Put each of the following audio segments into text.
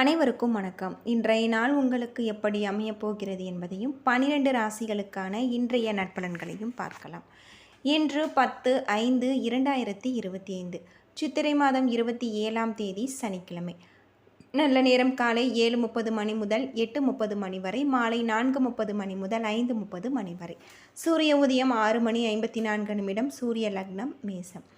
அனைவருக்கும் வணக்கம். இன்றைய நாள் உங்களுக்கு எப்படி அமையப் போகிறது என்பதையும் பனிரெண்டு ராசிகளுக்கான இன்றைய நட்பலன்களையும் பார்க்கலாம். இன்று பத்து ஐந்து இரண்டாயிரத்தி இருபத்தி ஐந்து சித்திரை மாதம் இருபத்தி ஏழாம் தேதி சனிக்கிழமை. நல்ல நேரம் காலை ஏழு முப்பது மணி முதல் எட்டு முப்பது மணி வரை மாலை நான்கு முப்பது மணி முதல் ஐந்து முப்பது மணி வரை. சூரிய உதயம் ஆறு மணி ஐம்பத்தி நான்கு நிமிடம் சூரிய லக்னம் மேசம்.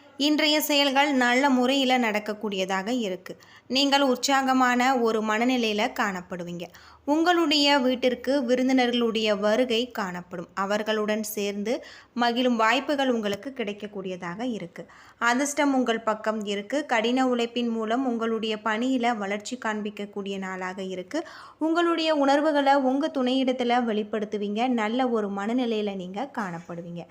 இன்றைய செயல்கள் நல்ல முறையில் நடக்கக்கூடியதாக இருக்குது நீங்கள் உற்சாகமான ஒரு மனநிலையில் காணப்படுவீங்க. உங்களுடைய வீட்டிற்கு விருந்தினர்களுடைய வருகை காணப்படும். அவர்களுடன் சேர்ந்து மகிழும் வாய்ப்புகள் உங்களுக்கு கிடைக்கக்கூடியதாக இருக்குது அதிர்ஷ்டம் உங்கள் பக்கம் இருக்குது கடின உழைப்பின் மூலம் உங்களுடைய பணியில் வளர்ச்சி காண்பிக்கக்கூடிய நாளாக இருக்குது உங்களுடைய உணர்வுகளை உங்கள் துணையிடத்தில் வெளிப்படுத்துவீங்க. நல்ல ஒரு மனநிலையில் நீங்கள் காணப்படுவீங்க.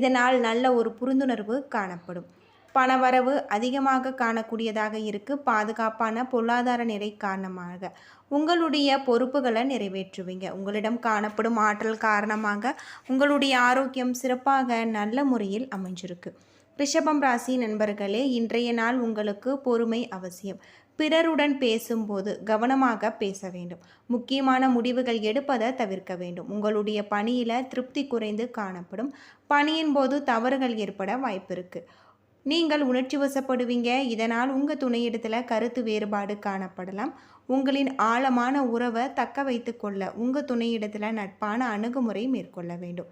இதனால் நல்ல ஒரு புரிந்துணர்வு காணப்படும். பணவரவு அதிகமாக காணக்கூடியதாக இருக்குது பாதுகாப்பான பொருளாதார நிலை காரணமாக. உங்களுடைய பொறுப்புகளை நிறைவேற்றுவீங்க. உங்களிடம் காணப்படும் ஆற்றல் காரணமாக உங்களுடைய ஆரோக்கியம் சிறப்பாக நல்ல முறையில் அமைஞ்சிருக்கு. ரிஷபம் ராசி நண்பர்களே இன்றைய நாள் உங்களுக்கு பொறுமை அவசியம். பிறருடன் பேசும்போது கவனமாக பேச வேண்டும். முக்கியமான முடிவுகள் எடுப்பதை தவிர்க்க வேண்டும். உங்களுடைய பணியில் திருப்தி குறைந்து காணப்படும். பணியின் போது தவறுகள் ஏற்பட வாய்ப்பு இருக்குது நீங்கள் உணர்ச்சி வசப்படுவீங்க. இதனால் உங்கள் துணையிடத்தில் கருத்து வேறுபாடு காணப்படலாம். உங்களின் ஆழமான உறவை தக்க வைத்து கொள்ள உங்கள் துணையிடத்தில் நட்பான அணுகுமுறை மேற்கொள்ள வேண்டும்.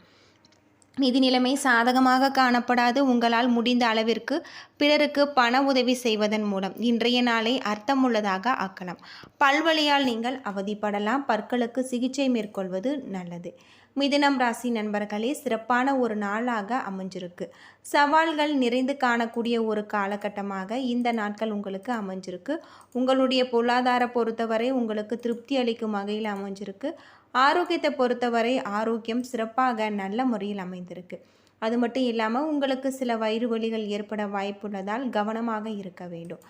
நிதி நிலைமை சாதகமாக காணப்படாது. உங்களால் முடிந்த அளவிற்கு பிறருக்கு பண உதவி செய்வதன் மூலம் இன்றைய நாளை அர்த்தமுள்ளதாக ஆக்கலாம். பல்வழியால் நீங்கள் அவதிப்படலாம். பற்களுக்கு சிகிச்சை மேற்கொள்வது நல்லது. மிதுனம் ராசி நண்பர்களே சிறப்பான ஒரு நாளாக அமைஞ்சிருக்கு. சவால்கள் நிறைந்து காணக்கூடிய ஒரு காலகட்டமாக இந்த நாட்கள் உங்களுக்கு அமைஞ்சிருக்கு. உங்களுடைய பொருளாதார பொறுத்தவரை உங்களுக்கு திருப்தி அளிக்கும் வகையில் அமைஞ்சிருக்கு. ஆரோக்கியத்தை பொறுத்தவரை ஆரோக்கியம் சிறப்பாக நல்ல முறையில் அமைந்திருக்கு. அது மட்டும் இல்லாமல் உங்களுக்கு சில வயிறு வலிகள் ஏற்பட வாய்ப்புள்ளதால் கவனமாக இருக்க வேண்டும்.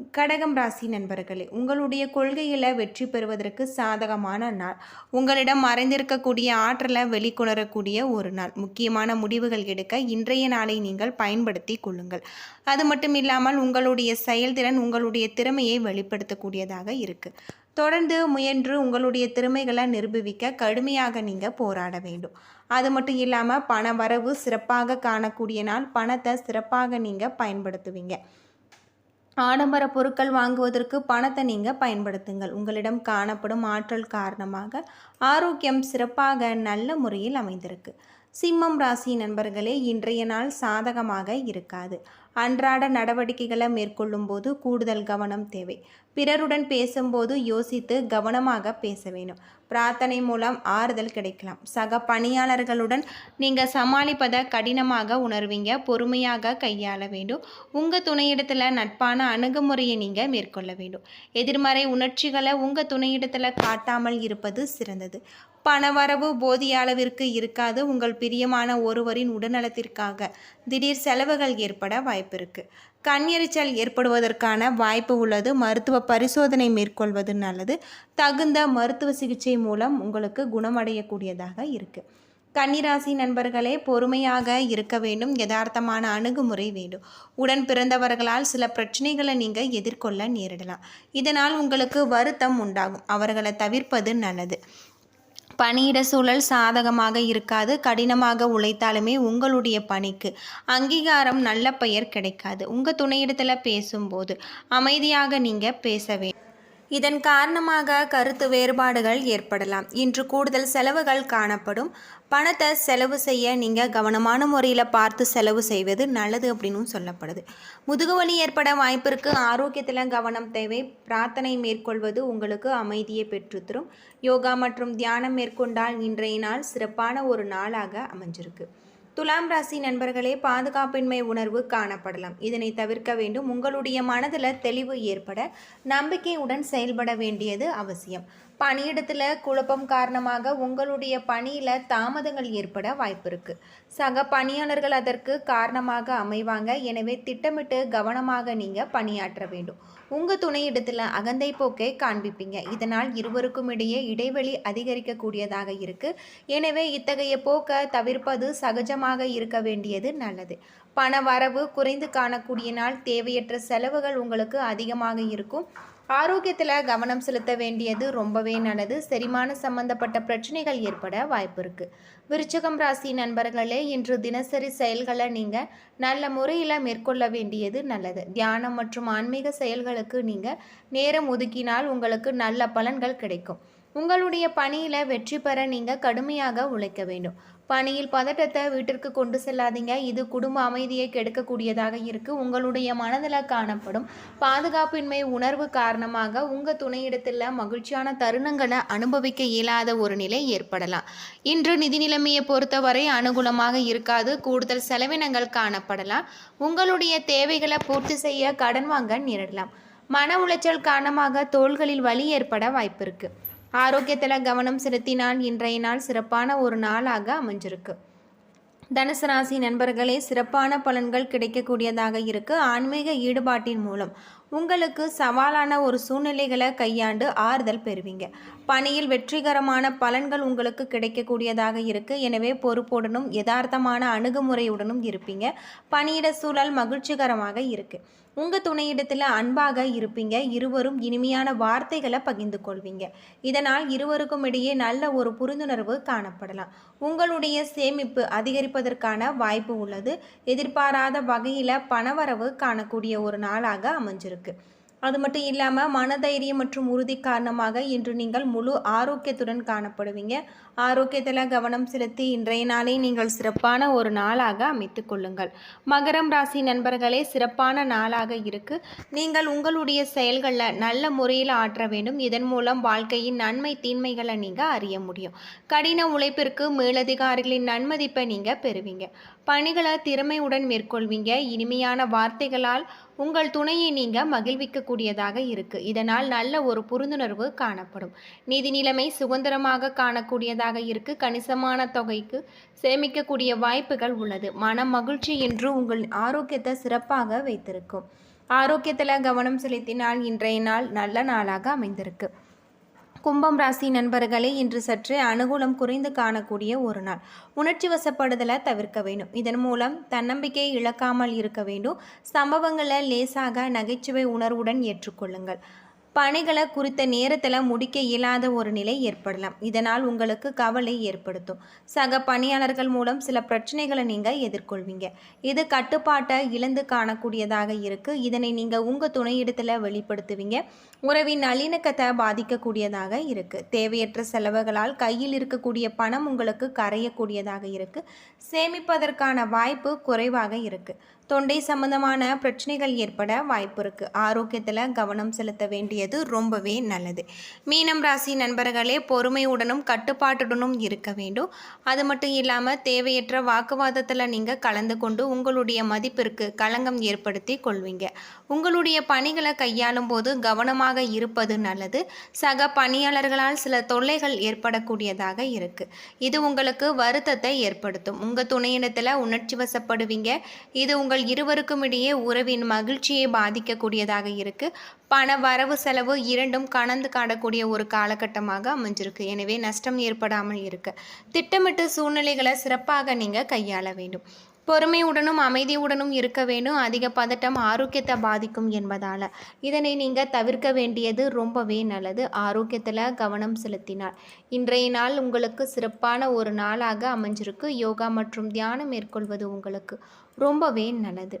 கடகம் ராசி நண்பர்களே உங்களுடைய கொள்கையில் வெற்றி பெறுவதற்கு சாதகமான நாள். உங்களிடம் மறைந்திருக்கக்கூடிய ஆற்றலை வெளிக்கொணரக்கூடிய ஒரு நாள். முக்கியமான முடிவுகள் எடுக்க இன்றைய நாளை நீங்கள் பயன்படுத்தி கொள்ளுங்கள். அது மட்டும் இல்லாமல் உங்களுடைய செயல்திறன் உங்களுடைய திறமையை வெளிப்படுத்தக்கூடியதாக இருக்குது தொடர்ந்து முயன்று உங்களுடைய திறமைகளை நிரூபிக்க கடுமையாக நீங்கள் போராட வேண்டும். அது மட்டும் இல்லாமல் பண வரவு சிறப்பாக காணக்கூடிய நாள். பணத்தை சிறப்பாக நீங்கள் பயன்படுத்துவீங்க. ஆடம்பர பொருட்கள் வாங்குவதற்கு பணத்தை நீங்கள் பயன்படுத்துங்கள். உங்களிடம் காணப்படும் ஆற்றல் காரணமாக ஆரோக்கியம் சிறப்பாக நல்ல முறையில் அமைந்திருக்கு. சிம்மம் ராசி நண்பர்களே இன்றைய நாள் சாதகமாக இருக்காது. அன்றாட நடவடிக்கைகளை மேற்கொள்ளும் போது கூடுதல் கவனம் தேவை. பிறருடன் பேசும்போது யோசித்து கவனமாக பேச வேண்டும். பிரார்த்தனை மூலம் ஆறுதல் கிடைக்கலாம். சக பணியாளர்களுடன் நீங்கள் சமாளிப்பதை கடினமாக உணர்வீங்க. பொறுமையாக கையாள வேண்டும். உங்கள் துணையிடத்தில் நட்பான அணுகுமுறையை நீங்கள் மேற்கொள்ள வேண்டும். எதிர்மறை உணர்ச்சிகளை உங்கள் துணையிடத்தில் காட்டாமல் இருப்பது சிறந்தது. பணவரவு போதிய அளவிற்கு இருக்காது. உங்கள் பிரியமான ஒருவரின் உடல்நலத்திற்காக திடீர் செலவுகள் ஏற்பட வாய்ப்பு இருக்கு கண் எரிச்சல் ஏற்படுவதற்கான வாய்ப்பு உள்ளது. மருத்துவ பரிசோதனை மேற்கொள்வது நல்லது. தகுந்த மருத்துவ சிகிச்சை மூலம் உங்களுக்கு குணமடையக்கூடியதாக இருக்குது கன்னிராசி நண்பர்களே பொறுமையாக இருக்க வேண்டும். யதார்த்தமான அணுகுமுறை வேண்டும். உடன் பிறந்தவர்களால் சில பிரச்சனைகளை நீங்கள் எதிர்கொள்ள நேரிடலாம். இதனால் உங்களுக்கு வருத்தம் உண்டாகும். அவர்களை தவிர்ப்பது நல்லது. பணியிட சூழல் சாதகமாக இருக்காது. கடினமாக உழைத்தாலுமே உங்களுடைய பணிக்கு அங்கீகாரம் நல்ல பெயர் கிடைக்காது. உங்கள் துணையிடத்தில் பேசும்போது அமைதியாக நீங்கள் பேச வேண்டும். இதன் காரணமாக கருத்து வேறுபாடுகள் ஏற்படலாம். இன்று கூடுதல் செலவுகள் காணப்படும். பணத்தை செலவு செய்ய நீங்கள் கவனமான முறையில் பார்த்து செலவு செய்வது நல்லது அப்படின்னு சொல்லப்படுது. முதுகுவலி ஏற்பட வாய்ப்பிற்கு ஆரோக்கியத்தில் கவனம் தேவை. பிரார்த்தனை மேற்கொள்வது உங்களுக்கு அமைதியை பெற்றுத்தரும். யோகா மற்றும் தியானம் மேற்கொண்டால் இன்றைய நாள் சிறப்பான ஒரு நாளாக அமைஞ்சிருக்கு. துலாம் ராசி நண்பர்களே பாதுகாப்பின்மை உணர்வு காணப்படலாம். இதனை தவிர்க்க வேண்டும். உங்களுடைய மனதில் தெளிவு ஏற்பட நம்பிக்கையுடன் செயல்பட வேண்டியது அவசியம். பணியிடத்தில் குழப்பம் காரணமாக உங்களுடைய பணியில் தாமதங்கள் ஏற்பட வாய்ப்பு இருக்குது சக பணியாளர்கள் அதற்கு காரணமாக அமைவாங்க. எனவே திட்டமிட்டு கவனமாக நீங்கள் பணியாற்ற வேண்டும். உங்கள் துணையிடத்தில் அகந்தை போக்கை காண்பிப்பீங்க. இதனால் இருவருக்கும் இடையே இடைவெளி அதிகரிக்கக்கூடியதாக இருக்குது எனவே இத்தகைய போக்கை தவிர்ப்பது சகஜமாக இருக்க வேண்டியது நல்லது. பண வரவு குறைந்து காணக்கூடிய நாள் தேவையற்ற செலவுகள் உங்களுக்கு அதிகமாக இருக்கும். ஆரோக்கியத்தில் கவனம் செலுத்த வேண்டியது ரொம்பவே நல்லது. செரிமான சம்பந்தப்பட்ட பிரச்சனைகள் ஏற்பட வாய்ப்பு இருக்குது விருச்சகம் ராசி நண்பர்களே இன்று தினசரி செயல்களை நீங்கள் நல்ல முறையில் மேற்கொள்ள வேண்டியது நல்லது. தியானம் மற்றும் ஆன்மீக செயல்களுக்கு நீங்கள் நேரம் ஒதுக்கினால் உங்களுக்கு நல்ல பலன்கள் கிடைக்கும். உங்களுடைய பணியில் வெற்றி பெற நீங்கள் கடுமையாக உழைக்க வேண்டும். பணியில் பதட்டத்தை வீட்டிற்கு கொண்டு செல்லாதீங்க. இது குடும்ப அமைதியை கெடுக்கக்கூடியதாக இருக்குது உங்களுடைய மனதில் காணப்படும் பாதுகாப்பின்மை உணர்வு காரணமாக உங்கள் துணையிடத்தில் மகிழ்ச்சியான தருணங்களை அனுபவிக்க இயலாத ஒரு நிலை ஏற்படலாம். இன்று நிதி நிலைமையை பொறுத்தவரை அனுகூலமாக இருக்காது. கூடுதல் செலவினங்கள் காணப்படலாம். உங்களுடைய தேவைகளை பூர்த்தி செய்ய கடன் வாங்க நேரிடலாம். மன உளைச்சல் காரணமாக தோள்களில் வலி ஏற்பட வாய்ப்பு இருக்குது ஆரோக்கியத்தில் கவனம் செலுத்தினால் இன்றைய நாள் சிறப்பான ஒரு நாளாக அமைஞ்சிருக்கு. தனுசு ராசி நண்பர்களே சிறப்பான பலன்கள் கிடைக்கக்கூடியதாக இருக்கு. ஆன்மீக ஈடுபாட்டின் மூலம் உங்களுக்கு சவாலான ஒரு சூழ்நிலைகளை கையாண்டு ஆறுதல் பெறுவீங்க. பணியில் வெற்றிகரமான பலன்கள் உங்களுக்கு கிடைக்கக்கூடியதாக இருக்குது எனவே பொறுப்புடனும் யதார்த்தமான அணுகுமுறையுடனும் இருப்பீங்க. பணியிட சூழல் மகிழ்ச்சிகரமாக இருக்குது உங்கள் துணையிடத்தில் அன்பாக இருப்பீங்க. இருவரும் இனிமையான வார்த்தைகளை பகிர்ந்து கொள்வீங்க. இதனால் இருவருக்கும் இடையே நல்ல ஒரு புரிந்துணர்வு காணப்படலாம். உங்களுடைய சேமிப்பு அதிகரிப்பதற்கான வாய்ப்பு உள்ளது. எதிர்பாராத வகையில் பணவரவு காணக்கூடிய ஒரு நாளாக அமைஞ்சிருக்கு. அது மட்டும் இல்லாமல் மனதைரியம் மற்றும் உறுதி காரணமாக இன்று நீங்கள் முழு ஆரோக்கியத்துடன் காணப்படுவீங்க. ஆரோக்கியத்தில் கவனம் செலுத்தி இன்றைய நாளை நீங்கள் சிறப்பான ஒரு நாளாக அமைத்து கொள்ளுங்கள். மகரம் ராசி நண்பர்களே சிறப்பான நாளாக இருக்கு. நீங்கள் உங்களுடைய செயல்களில் நல்ல முறையில் ஆற்ற வேண்டும். இதன் மூலம் வாழ்க்கையின் நன்மை தீன்மைகளை நீங்கள் அறிய முடியும். கடின உழைப்பிற்கு மேலதிகாரிகளின் நன்மதிப்பை நீங்கள் பெறுவீங்க. பணிகளை திறமையுடன் மேற்கொள்வீங்க. இனிமையான வார்த்தைகளால் உங்கள் துணையை நீங்கள் மகிழ்விக்கக்கூடியதாக இருக்குது இதனால் நல்ல ஒரு புரிந்துணர்வு காணப்படும். நிதி நிலைமை சுதந்திரமாக காணக்கூடியதாக இருக்குது கணிசமான தொகைக்கு சேமிக்கக்கூடிய வாய்ப்புகள் உள்ளது. மன மகிழ்ச்சி என்று உங்கள் ஆரோக்கியத்தை சிறப்பாக வைத்திருக்கும். ஆரோக்கியத்தில் கவனம் செலுத்தினால் இன்றைய நாள் நல்ல நாளாக அமைந்திருக்கு. கும்பம் ராசி நண்பர்களே இன்று சற்று அனுகூலம் குறைந்து காணக்கூடிய ஒரு நாள். உணர்ச்சி வசப்படுதலை தவிர்க்க வேண்டும். இதன் மூலம் தன்னம்பிக்கையை இழக்காமல் இருக்க வேண்டும். சம்பவங்களை லேசாக நகைச்சுவை உணர்வுடன் ஏற்றுக்கொள்ளுங்கள். பணிகளை குறித்த நேரத்தில் முடிக்க இயலாத ஒரு நிலை ஏற்படலாம். இதனால் உங்களுக்கு கவலை ஏற்படுத்தும். சக பணியாளர்கள் மூலம் சில பிரச்சனைகளை நீங்கள் எதிர்கொள்வீங்க. இது கட்டுப்பாட்டை இழந்து காணக்கூடியதாக இருக்குது இதனை நீங்கள் உங்கள் துணையிடத்தில் வெளிப்படுத்துவீங்க. உறவின் நல்லிணக்கத்தை பாதிக்கக்கூடியதாக இருக்குது தேவையற்ற செலவுகளால் கையில் இருக்கக்கூடிய பணம் உங்களுக்கு கரையக்கூடியதாக இருக்குது சேமிப்பதற்கான வாய்ப்பு குறைவாக இருக்குது தொண்டை சம்பந்தமான பிரச்சனைகள் ஏற்பட வாய்ப்பு இருக்குது ஆரோக்கியத்தில் கவனம் செலுத்த வேண்டியது ரொம்பவே நல்லது. மீனம் ராசி நண்பர்களே பொறுமையுடனும் கட்டுப்பாட்டுடனும் இருக்க வேண்டும். அது மட்டும் இல்லாமல் தேவையற்ற வாக்குவாதத்தில் நீங்கள் கலந்து கொண்டு உங்களுடைய மதிப்பிற்கு களங்கம் ஏற்படுத்தி கொள்வீங்க. உங்களுடைய பணிகளை கையாளும் போது கவனமாக இருப்பது நல்லது. சக பணியாளர்களால் சில தொல்லைகள் ஏற்படக்கூடியதாக இருக்குது இது உங்களுக்கு வருத்தத்தை ஏற்படுத்தும். உங்கள் துணையினத்தில் உணர்ச்சி வசப்படுவீங்க. இது உங்கள் இருவருக்கும் இடையே உறவின் மகிழ்ச்சியை பாதிக்கக்கூடியதாக இருக்குது பண வரவு செலவு இரண்டும் கலந்து காணக்கூடிய ஒரு காலகட்டமாக அமைஞ்சிருக்கு. எனவே நஷ்டம் ஏற்படாமல் இருக்கு. திட்டமிட்டு சூழ்நிலைகளை சிறப்பாக நீங்கள் கையாள வேண்டும். பொறுமையுடனும் அமைதியுடனும் இருக்க வேண்டும். அதிக பதட்டம் ஆரோக்கியத்தை பாதிக்கும் என்பதால். இதனை நீங்கள் தவிர்க்க வேண்டியது ரொம்பவே நல்லது. ஆரோக்கியத்தில் கவனம் செலுத்தினால். இன்றைய நாள் உங்களுக்கு சிறப்பான ஒரு நாளாக அமைஞ்சிருக்கு. யோகா மற்றும் தியானம் மேற்கொள்வது உங்களுக்கு ரொம்பவே நல்லது.